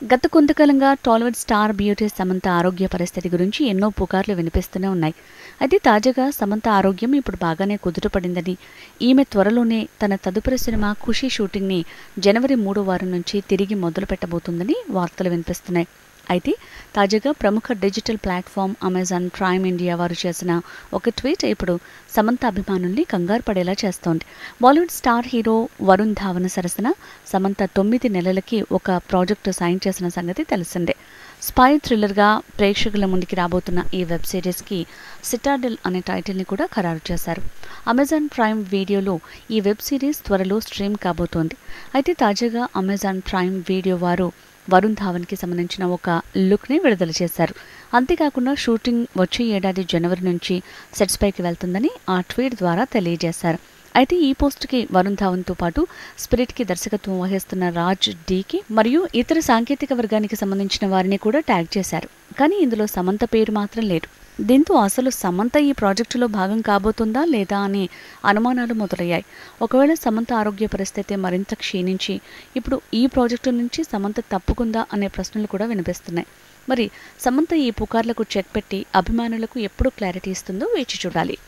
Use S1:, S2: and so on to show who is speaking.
S1: గత కొంతకాలంగా Tollywood star beauty Samantha ఆరోగ్య పరిస్థితి గురించి ఎన్నో పుకార్లు వినిపిస్తూనే ఉన్నాయి. అయితే తాజాగా సమంత ఆరోగ్యం ఇప్పుడు బాగానే కుదుటపడిందని ఈమె త్వరలోనే తన తదుపరి సినిమా ఖుషి షూటింగ్ని జనవరి మూడో వారం నుంచి తిరిగి మొదలు పెట్టబోతుందని వార్తలు వినిపిస్తున్నాయి. అయితే తాజాగా ప్రముఖ digital platform Amazon Prime India వారు చేసిన ఒక ట్వీట్ ఇప్పుడు సమంత అభిమానుల్ని కంగారు పడేలా చేస్తోంది. Bollywood star hero Varun Dhawan సరసన సమంత తొమ్మిది నెలలకి ఒక ప్రాజెక్టు సైన్ చేసిన సంగతి తెలిసిందే. స్పై థ్రిల్లర్గా ప్రేక్షకుల ముందుకి రాబోతున్న ఈ వెబ్ సిరీస్కి సిటాడెల్ అనే టైటిల్ని కూడా ఖరారు చేశారు. అమెజాన్ ప్రైమ్ వీడియోలో ఈ వెబ్ సిరీస్ త్వరలో స్ట్రీమ్ కాబోతోంది. అయితే తాజాగా అమెజాన్ ప్రైమ్ వీడియో వారు వరుణ్ ధావన్కి సంబంధించిన ఒక లుక్ని విడుదల చేశారు. అంతేకాకుండా షూటింగ్ వచ్చే ఏడాది జనవరి నుంచి సెట్స్ పైకి వెళ్తుందని ఆ ట్వీట్ ద్వారా తెలియజేశారు. అయితే ఈ పోస్ట్కి వరుణ్ ధావన్తో పాటు స్పిరిట్కి దర్శకత్వం వహిస్తున్న రాజ్ డీకి మరియు ఇతర సాంకేతిక వర్గానికి సంబంధించిన వారిని కూడా ట్యాగ్ చేశారు. కానీ ఇందులో సమంత పేరు మాత్రం లేదు. దీంతో అసలు సమంత ఈ ప్రాజెక్టులో భాగం కాబోతుందా లేదా అని అనుమానాలు మొదలయ్యాయి. ఒకవేళ సమంత ఆరోగ్య పరిస్థితి మరింత క్షీణించి ఇప్పుడు ఈ ప్రాజెక్టు నుంచి సమంత తప్పుకుందా అనే ప్రశ్నలు కూడా వినిపిస్తున్నాయి. మరి సమంత ఈ పుకార్లకు చెక్ పెట్టి అభిమానులకు ఎప్పుడు క్లారిటీ ఇస్తుందో వేచి చూడాలి.